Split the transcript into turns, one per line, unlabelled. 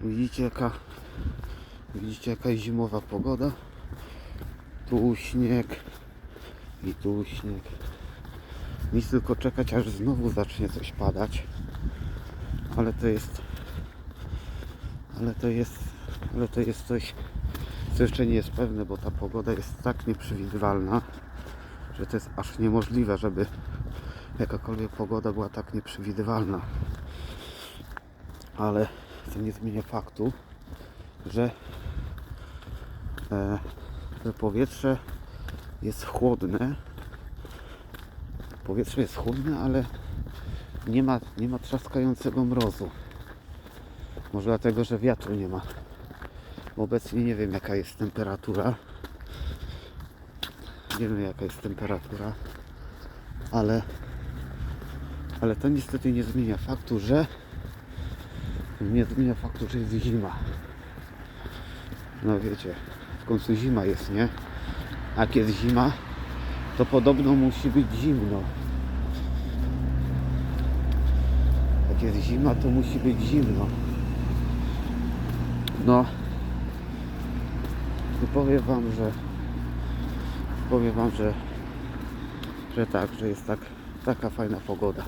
Widzicie jaka widzicie jaka zimowa pogoda. Tu śnieg i tu śnieg. Nic tylko czekać aż znowu zacznie coś padać. Ale to jest ale to jest ale to jest coś co jeszcze nie jest pewne, bo ta pogoda jest tak nieprzewidywalna, że to jest aż niemożliwe, żeby jakakolwiek pogoda była tak nieprzewidywalna. Ale to nie zmienia faktu, że, e, powietrze jest chłodne. Powietrze jest chłodne, ale nie ma, nie ma trzaskającego mrozu. Może dlatego, że wiatru nie ma. Obecnie nie wiem jaka jest temperatura. Nie wiem jaka jest temperatura, ale, ale to niestety nie zmienia faktu, że nie zmienia faktu, że jest zima. No wiecie, w końcu zima jest, nie? A jest zima, to podobno musi być zimno. Jak jest zima, to musi być zimno. No, i powiem wam, że powiem wam, że że tak, że jest tak taka fajna pogoda.